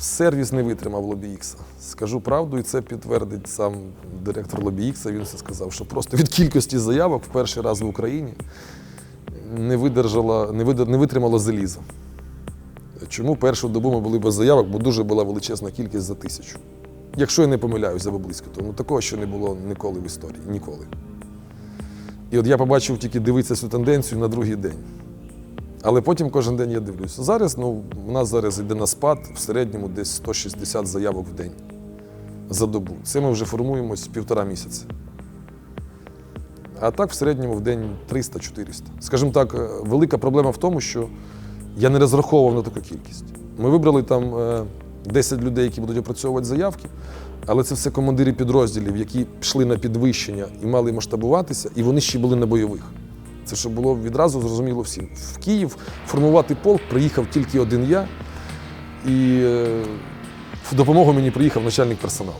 Сервіс не витримав LobbyX. Скажу правду, і це підтвердить сам директор LobbyX. Він це сказав, що просто від кількості заявок в перший раз в Україні не видержала, не, видер, не витримало залізо. Чому першу добу ми були без заявок, бо дуже була величезна кількість за тисячу. Якщо я не помиляюсь, або близько, то ну, такого ще не було ніколи в історії. Ніколи. І от я побачив тільки дивитися цю тенденцію на другий день. Але потім кожен день я дивлюся. Зараз ну, у нас зараз йде на спад в середньому десь 160 заявок в день за добу. Це ми вже формуємось півтора місяця. А так в середньому в день 300-400. Скажімо так, е, велика проблема в тому, що я не розраховував на таку кількість. Ми вибрали там е, 10 людей, які будуть опрацьовувати заявки, але це все командири підрозділів, які пішли на підвищення і мали масштабуватися, і вони ще були на бойових. Це щоб було відразу зрозуміло всім. В Київ формувати полк приїхав тільки один я, і е, в допомогу мені приїхав начальник персоналу.